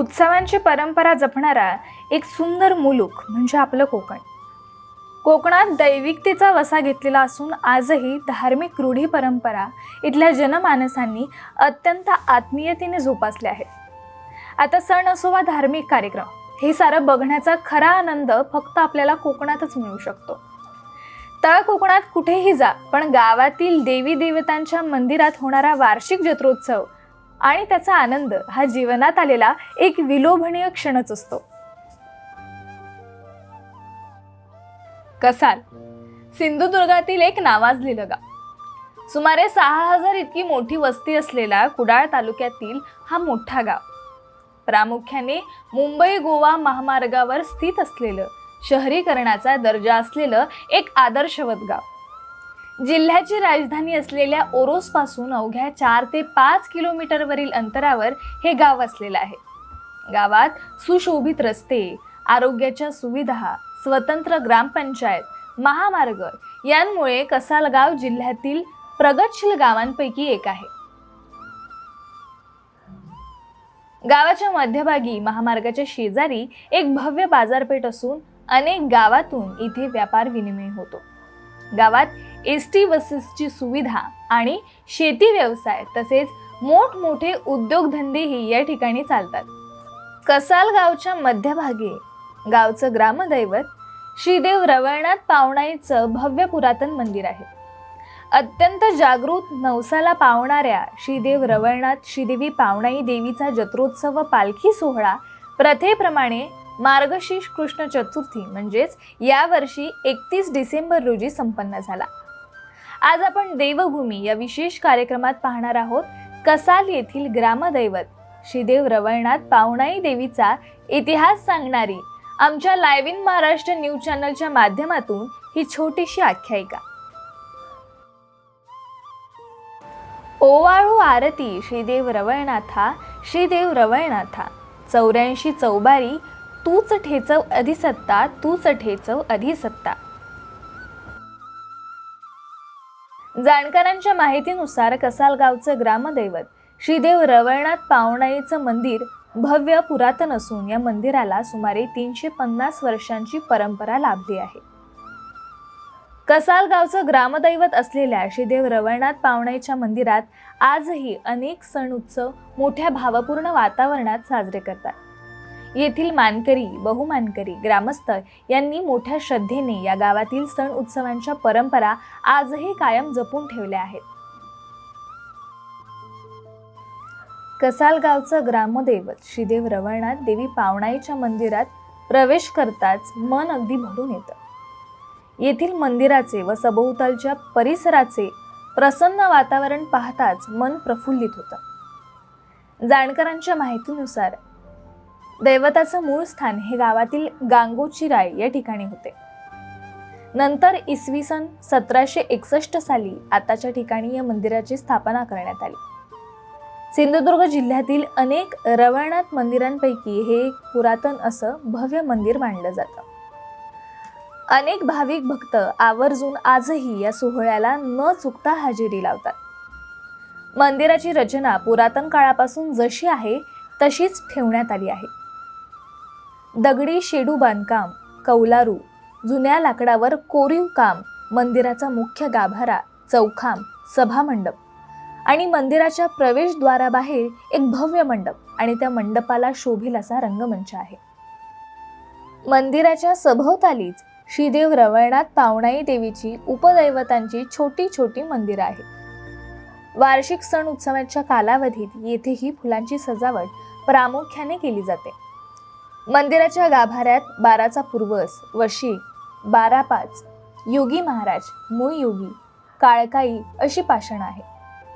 उत्सवांची परंपरा जपणारा एक सुंदर मुलूक म्हणजे आपलं कोकण. कोकणात दैविकतेचा वसा घेतलेला असून आजही धार्मिक रूढी परंपरा इथल्या जनमानसांनी अत्यंत आत्मीयतेने जोपासल्या आहेत. आता सण असो वा धार्मिक कार्यक्रम हे सारं बघण्याचा खरा आनंद फक्त आपल्याला कोकणातच मिळू शकतो. तळ कोकणात कुठेही जा पण गावातील देवी देवतांच्या मंदिरात होणारा वार्षिक जत्रोत्सव आणि त्याचा आनंद हा जीवनात आलेला एक विलोभनीय क्षणच असतो. कसाल? सिंधुदुर्गातील एक नावाजलेलं गाव सुमारे सहा हजार इतकी मोठी वस्ती असलेला कुडाळ तालुक्यातील हा मोठा गाव. प्रामुख्याने मुंबई गोवा महामार्गावर स्थित असलेलं शहरीकरणाचा दर्जा असलेलं एक आदर्शवत गाव. जिल्ह्याची राजधानी असलेल्या ओरोसपासून अवघ्या चार ते पाच किलोमीटरवरील अंतरावर हे गाव असलेलं आहे. गावात सुशोभित रस्ते आरोग्याच्या सुविधा स्वतंत्र ग्रामपंचायत महामार्ग यांमुळे कसालगाव जिल्ह्यातील प्रगतशील गावांपैकी एक आहे. गावाच्या मध्यभागी महामार्गाच्या शेजारी एक भव्य बाजारपेठ असून अनेक गावातून इथे व्यापार विनिमय होतो. गावात एस टी बसेसची सुविधा आणि शेती व्यवसाय तसेच मोठमोठे उद्योगधंदेही या ठिकाणी चालतात. कसाल गावच्या मध्यभागी गावचं ग्रामदैवत श्रीदेव रवळनाथ पावणाईचं भव्य पुरातन मंदिर आहे. अत्यंत जागृत नवसाला पावणाऱ्या श्रीदेव रवळनाथ श्रीदेवी पावणाई देवीचा जत्रोत्सव व पालखी सोहळा प्रथेप्रमाणे मार्गशीर्ष कृष्ण चतुर्थी म्हणजेच यावर्षी एकतीस डिसेंबर रोजी संपन्न झाला. आज आपण देवभूमी या विशेष कार्यक्रमात पाहणार आहोत कसाल येथील ग्रामदैवत. श्रीदेव रवळनाथ पावणाई देवीचा इतिहास सांगणारी आमच्या लाईव्ह इन महाराष्ट्र न्यूज चॅनलच्या माध्यमातून ही छोटीशी आख्यायिका. ओवाळू आरती श्रीदेव रवळनाथा श्रीदेव रवळनाथा. चौऱ्याऐंशी चौबारी तूच ठेचव अधिसत्ता तूच ठेचव अधिसत्ता. जाणकारांच्या माहितीनुसार कसालगावचं ग्रामदैवत श्रीदेव रवळनाथ पावणाईचं मंदिर भव्य पुरातन असून या मंदिराला सुमारे तीनशे पन्नास वर्षांची परंपरा लाभली आहे. कसालगावचं ग्रामदैवत असलेल्या श्रीदेव रवळनाथ पावणाईच्या मंदिरात आजही अनेक सण उत्सव मोठ्या भावपूर्ण वातावरणात साजरे करतात. येथील मानकरी बहुमानकरी ग्रामस्थ यांनी मोठ्या श्रद्धेने या गावातील सण उत्सवांच्या परंपरा आजही कायम जपून ठेवल्या आहेत. कसालगावचं ग्रामदैवत श्रीदेव रवळनाथ देवी पावणाईच्या मंदिरात प्रवेश करताच मन अगदी भरून येतं. येथील मंदिराचे व सभोवतालच्या परिसराचे प्रसन्न वातावरण पाहताच मन प्रफुल्लित होतं. जाणकारांच्या माहितीनुसार दैवताचं मूळ स्थान हे गावातील गांगोचिराय या ठिकाणी होते. नंतर इसवी सन सतराशे एकसष्ट साली आताच्या ठिकाणी या मंदिराची स्थापना करण्यात आली. सिंधुदुर्ग जिल्ह्यातील अनेक रवळनाथ मंदिरांपैकी हे एक पुरातन असं भव्य मंदिर मानलं जातं. अनेक भाविक भक्त आवर्जून आजही या सोहळ्याला न चुकता हजेरी लावतात. मंदिराची रचना पुरातन काळापासून जशी आहे तशीच ठेवण्यात आली आहे. दगडी शेडू बांधकाम कौलारू जुन्या लाकडावर कोरीव काम मंदिराचा मुख्य गाभारा चौखाम सभामंडप आणि मंदिराच्या प्रवेशद्वाराबाहेर एक भव्य मंडप आणि त्या मंडपाला शोभेल असा रंगमंच आहे. मंदिराच्या सभोवतालीच श्रीदेव रवळनाथ पावणाई देवीची उपदैवतांची छोटी छोटी मंदिरं आहेत. वार्षिक सण उत्सवाच्या कालावधीत येथेही फुलांची सजावट प्रामुख्याने केली जाते. मंदिराच्या गाभाऱ्यात बाराचा पूर्वस वशी बारा पाच योगी महाराज मूळ योगी काळकाई अशी पाषाण आहे.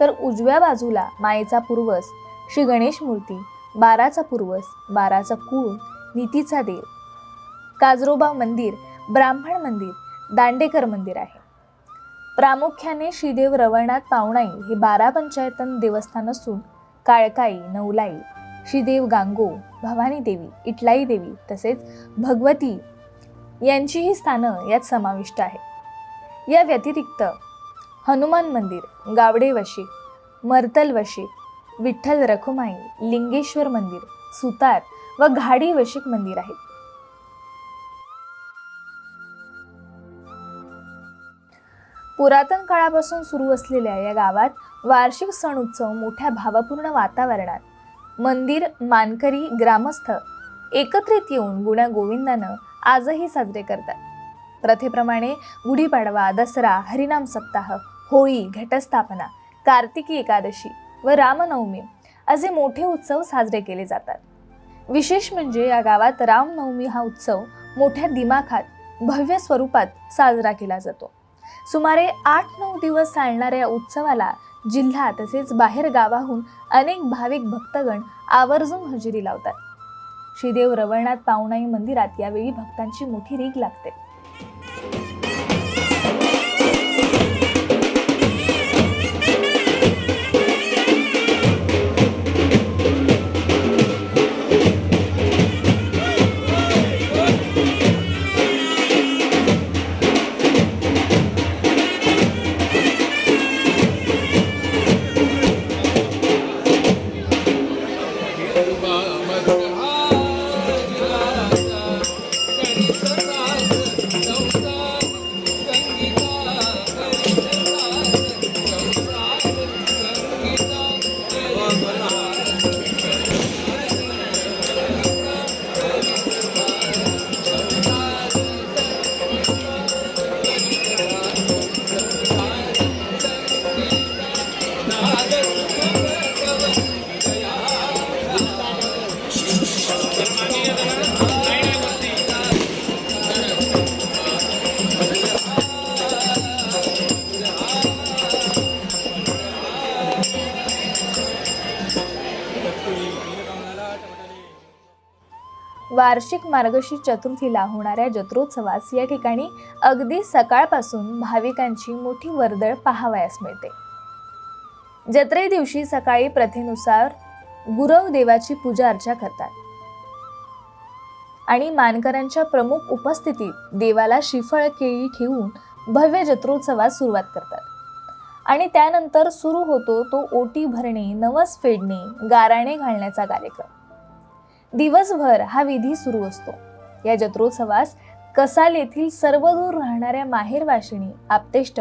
तर उजव्या बाजूला मायेचा पूर्वस श्री गणेश मूर्ती बाराचा पूर्वस बाराचा कूळ नीतीचा देव. काजरोबा मंदिर ब्राह्मण मंदिर दांडेकर मंदिर आहे. प्रामुख्याने श्रीदेव रवळनाथ पावणाई हे बारा पंचायतन देवस्थान असून काळकाई नवलाई श्रीदेव गांगो भवानी देवी इटलाई देवी तसेच भगवती यांचीही स्थानं यात समाविष्ट आहे या व्यतिरिक्त हनुमान मंदिर गावडे वशी मर्तल वशी विठ्ठल रखुमाई लिंगेश्वर मंदिर सुतार व घाडी वशिक मंदिर आहेत. पुरातन काळापासून सुरू असलेल्या या गावात वार्षिक सण उत्सव मोठ्या भावपूर्ण वातावरणात मंदिर मानकरी ग्रामस्थ एकत्रित येऊन गुण्यागोविंदानं आजही साजरे करतात. प्रथेप्रमाणे गुढीपाडवा दसरा हरिनाम सप्ताह होळी घटस्थापना कार्तिकी एकादशी व रामनवमी असे मोठे उत्सव साजरे केले जातात. विशेष म्हणजे या गावात रामनवमी हा उत्सव मोठ्या दिमाखात भव्य स्वरूपात साजरा केला जातो. सुमारे आठ नऊ दिवस चालणाऱ्या या उत्सवाला जिल्हा तसेच बाहेर गावाहून अनेक भाविक भक्तगण आवर्जून हजेरी लावतात. श्रीदेव रवळनाथ पावणाई मंदिरात यावेळी भक्तांची मोठी रीग लागते. वार्षिक मार्गशी चतुर्थीला होणाऱ्या जत्रोत्सवास या ठिकाणी अगदी सकाळपासून भाविकांची मोठी वर्दळ पाहावयास मिळते. जत्रे दिवशी सकाळी प्रथेनुसार गुरव देवाची पूजा अर्चा करतात. आणि मानकरांच्या प्रमुख उपस्थितीत देवाला श्रीफळ केळी ठेवून भव्य जत्रोत्सवास सुरुवात करतात. आणि त्यानंतर सुरू होतो तो ओटी भरणे नवस फेडणे गाराणे घालण्याचा कार्यक्रम. दिवसभर हा विधी सुरू असतो. या जत्रोत्सवास कसाल येथील सर्वदूर राहणाऱ्या माहेरवाशिणी आपतेष्ट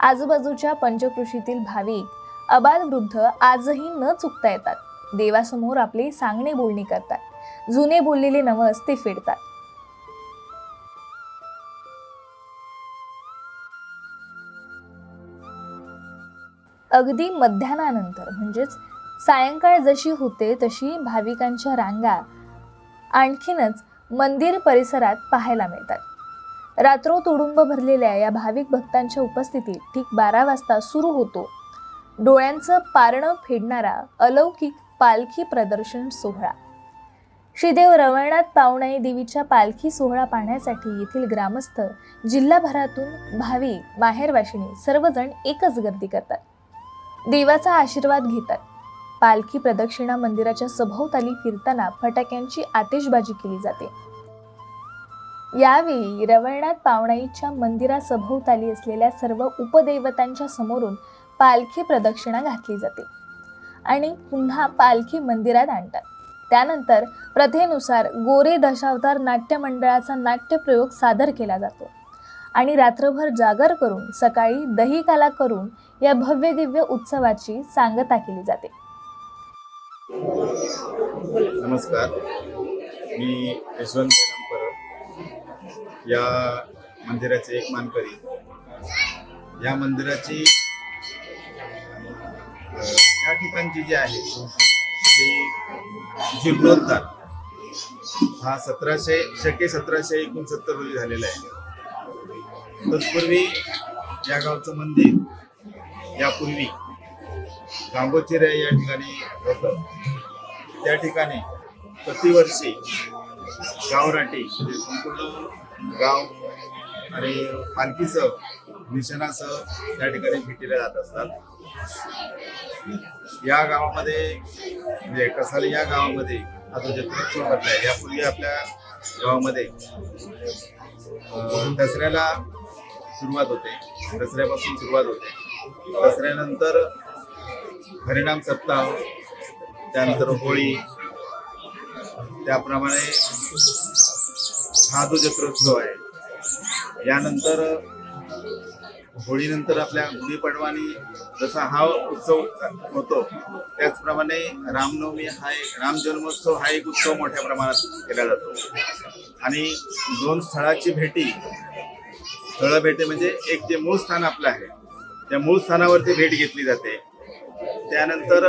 आजूबाजूच्या पंचकृषीतील भाविक अबाल वृद्ध आजही न चुकता येतात. देवासमोर आपले सांगणे बोलणी करतात. जुने बोललेले नवस ते फेडतात. अगदी मध्याह्नानंतर म्हणजेच सायंकाळ जशी होते तशी भाविकांच्या रांगा आणखीनच मंदिर परिसरात पाहायला मिळतात. रात्रो तुडुंब भरलेल्या या भाविक भक्तांच्या उपस्थितीत ठीक बारा वाजता सुरू होतो. डोळ्यांचं पारणं फेडणारा अलौकिक पालखी प्रदर्शन सोहळा. श्रीदेव रवळनाथ पावणाई देवीच्या पालखी सोहळा पाहण्यासाठी येथील ग्रामस्थ जिल्हाभरातून भावी माहेरवाशिनी सर्वजण एकच गर्दी करतात. देवाचा आशीर्वाद घेतात. पालखी प्रदक्षिणा मंदिराच्या सभोवताली फिरताना फटाक्यांची आतिषबाजी केली जाते. यावेळी रवळनाथ पावणाईच्या मंदिरासभोवताली असलेल्या सर्व उपदेवतांच्या समोरून पालखी प्रदक्षिणा घातली जाते आणि पुन्हा पालखी मंदिरात आणतात. त्यानंतर प्रथेनुसार गोरे दशावतार नाट्य मंडळाचा नाट्यप्रयोग सादर केला जातो आणि रात्रभर जागर करून सकाळी दही काला करून या भव्य दिव्य उत्सवाची सांगता केली जाते. नमस्कार. मी यशवंत परब या मंदिराचे एक मानकरी. या मंदिराची या ठिकाणची जी आहे ती जीर्णोद्धार. हा सतराशे शके सतराशे एकोणसत्तर रोजी झालेला आहे. तत्पूर्वी या गावचं मंदिर यापूर्वी गांगोचिरे या ठिकाणी होतं. त्या ठिकाणी प्रतिवर्षी गावराटी म्हणजे संपूर्ण गाव आणि पालखीसह निशाणासह त्या ठिकाणी भेटीला जात असतात. या गावामध्ये म्हणजे कसाली या गावामध्ये हा जो जत्रोत्सव भरला आहे यापूर्वी आपल्या गावामध्ये दसऱ्याला सुरुवात होते. दसऱ्यापासून सुरुवात होते. दसऱ्यानंतर हरिनाम सप्ताह त्यानंतर होळी त्याप्रमाणे हा जो जत्रोत्सव आहे. यानंतर होळीनंतर आपल्या गुढीपाडवानी जसा हा उत्सव होतो त्याचप्रमाणे रामनवमी हा एक राम जन्मोत्सव हा एक उत्सव मोठ्या प्रमाणात केला जातो. आणि दोन स्थळाची भेटी स्थळ भेटी म्हणजे एक जे मूळ स्थान आपलं आहे त्या मूळ स्थानावरती भेट घेतली जाते. त्यानंतर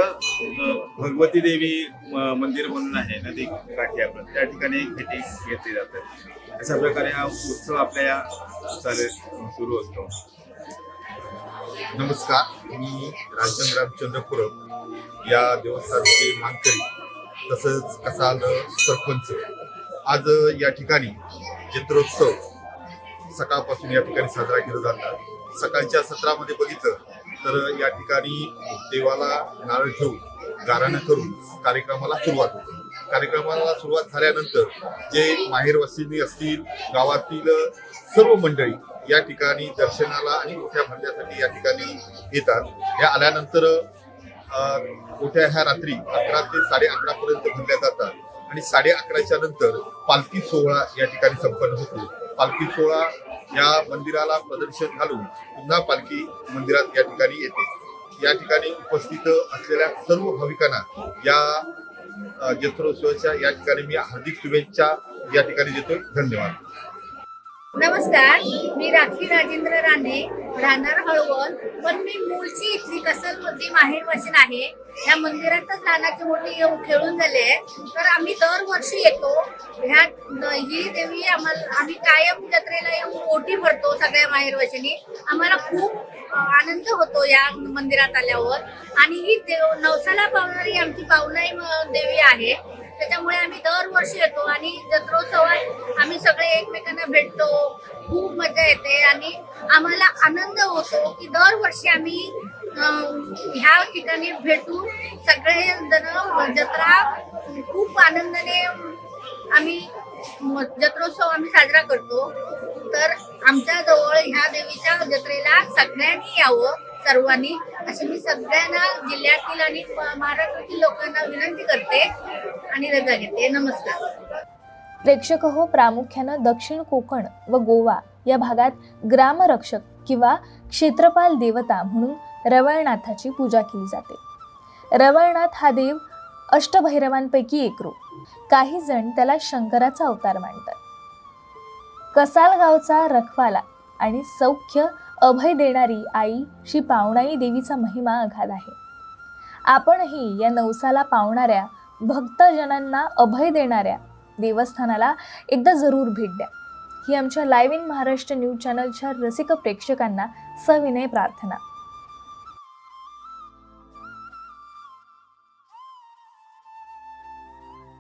भगवती देवी म- मंदिर म्हणून आहे नदी काठी त्या ठिकाणी भेटी घेतली जाते. अशा प्रकारे हा उत्सव आपल्या या चालेल सुरू असतो. नमस्कार मी राजचंद्र रामचंद्र या देवस्थानचे मानकरी तसंच कसाल सरपंच. आज या ठिकाणी जत्रोत्सव सकाळपासून या ठिकाणी साजरा केला जातात सकाळच्या सत्रामध्ये बघितलं तर या ठिकाणी देवाला नारळ ठेवून गाराणं करून कार्यक्रमाला सुरुवात होते. कार्यक्रमाला सुरुवात झाल्यानंतर जे माहेरवासिनी असतील गावातील सर्व मंडळी या ठिकाणी दर्शनाला आणि मोठ्या भरण्यासाठी या ठिकाणी येतात. या आल्यानंतर मोठ्या ह्या रात्री अकरा ते साडे अकरा पर्यंत भरल्या जातात. आणि साडे अकराच्या नंतर पालखी सोहळा या ठिकाणी संपन्न होतो. पालखी सोहळा या मंदिराला प्रदर्शन घालून पुन्हा पालखी मंदिरात या ठिकाणी येते. या ठिकाणी उपस्थित असलेल्या सर्व भाविकांना या जत्रोत्सवाच्या या ठिकाणी मी हार्दिक शुभेच्छा या ठिकाणी देतोय. धन्यवाद. नमस्कार मी राखी राजेंद्र राणे. राहणार हळवण पण मी मूळची इथली कसरमध्ये माहेर वचन आहे. या मंदिरातच लहानाची मोठी येऊन खेळून झाले आहे. तर आम्ही दरवर्षी येतो. ह्या ही देवी आम्हाला आम्ही कायम जत्रेला येऊन ओटी भरतो सगळ्या माहेर वचनी आम्हाला खूप आनंद होतो या मंदिरात आल्यावर. आणि ही देव नवसाला पावणारी आमची पावनाई देवी आहे. त्याच्यामुळे आम्ही दरवर्षी येतो आणि जत्रोत्सवात आम्ही सगळे एकमेकांना भेटतो. खूप मजा येते आणि आम्हाला आनंद होतो की दरवर्षी आम्ही ह्या ठिकाणी भेटून सगळे जण जत्रा खूप आनंदाने आम्ही जत्रोत्सव आम्ही साजरा करतो. तर आमच्या जवळ ह्या देवीच्या जत्रेला सगळ्यांनी यावं. सर्वांनी असे मी सगळ्यांना जिल्ह्यातील आणि महाराष्ट्रातील लोकांना विनंती करते आणि रजा घेते. नमस्कार. प्रेक्षक हो प्रामुख्यानं दक्षिण कोकण व गोवा या भागात ग्रामरक्षक किंवा क्षेत्रपाल देवता म्हणून रवळनाथाची पूजा केली जाते. रवळनाथ हा देव अष्टभैरवांपैकी एक रूप. काही जण त्याला शंकराचा अवतार मानतात. कसाल गावचा रखवाला आणि सौख्य अभय देणारी आई श्री पावणाई देवीचा महिमा अगाध आहे. आपणही या नवसाला पावणाऱ्या भक्तजनांना अभय देणाऱ्या देवस्थानाला एकदा जरूर भेट द्या. ही आमच्या लाईव्ह इन महाराष्ट्र न्यूज चॅनलच्या रसिक प्रेक्षकांना सविनय प्रार्थना.